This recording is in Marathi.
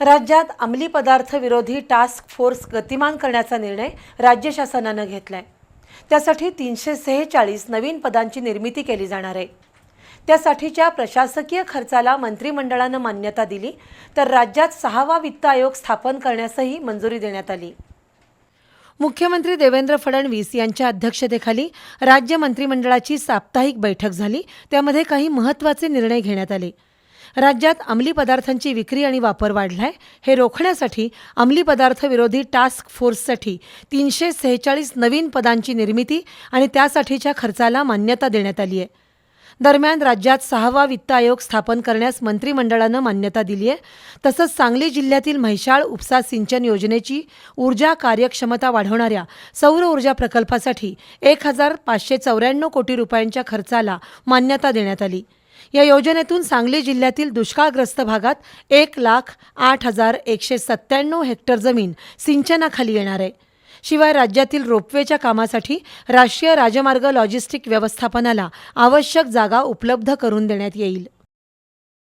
राज्यात अंमली पदार्थ विरोधी टास्क फोर्स गतिमान करण्याचा निर्णय राज्य शासनानं घेतलाय. त्यासाठी तीनशे सेहेचाळीस नवीन पदांची निर्मिती केली जाणार आहे. त्यासाठीच्या प्रशासकीय खर्चाला मंत्रिमंडळानं मान्यता दिली तर राज्यात सहावा वित्त आयोग स्थापन करण्यासही मंजुरी देण्यात आली. मुख्यमंत्री देवेंद्र फडणवीस यांच्या अध्यक्षतेखाली राज्य मंत्रिमंडळाची साप्ताहिक बैठक झाली. त्यामध्ये काही महत्त्वाचे निर्णय घेण्यात आले. राज्यात अंमली पदार्थांची विक्री आणि वापर वाढलाय. हे रोखण्यासाठी अंमली पदार्थ विरोधी टास्क फोर्ससाठी तीनशे सेहेचाळीस नवीन पदांची निर्मिती आणि त्यासाठीच्या खर्चाला मान्यता देण्यात आली आहे दरम्यान राज्यात सहावा वित्त आयोग स्थापन करण्यास मंत्रिमंडळानं मान्यता दिली आहे तसंच सांगली जिल्ह्यातील म्हैशाळ उपसा सिंचन योजनेची ऊर्जा कार्यक्षमता वाढवणाऱ्या सौर ऊर्जा प्रकल्पासाठी एक हजार पाचशे चौऱ्याण्णव कोटी रुपयांच्या खर्चाला मान्यता देण्यात आली. या योजनेतून सांगली जिल्ह्यातील दुष्काळग्रस्त भागात एक लाख आठ हजार एकशे सत्त्याण्णव हेक्टर जमीन सिंचनाखाली येणार आहे. शिवाय राज्यातील रोपवेच्या कामासाठी राष्ट्रीय राजमार्ग लॉजिस्टिक व्यवस्थापनाला आवश्यक जागा उपलब्ध करून देण्यात येईल.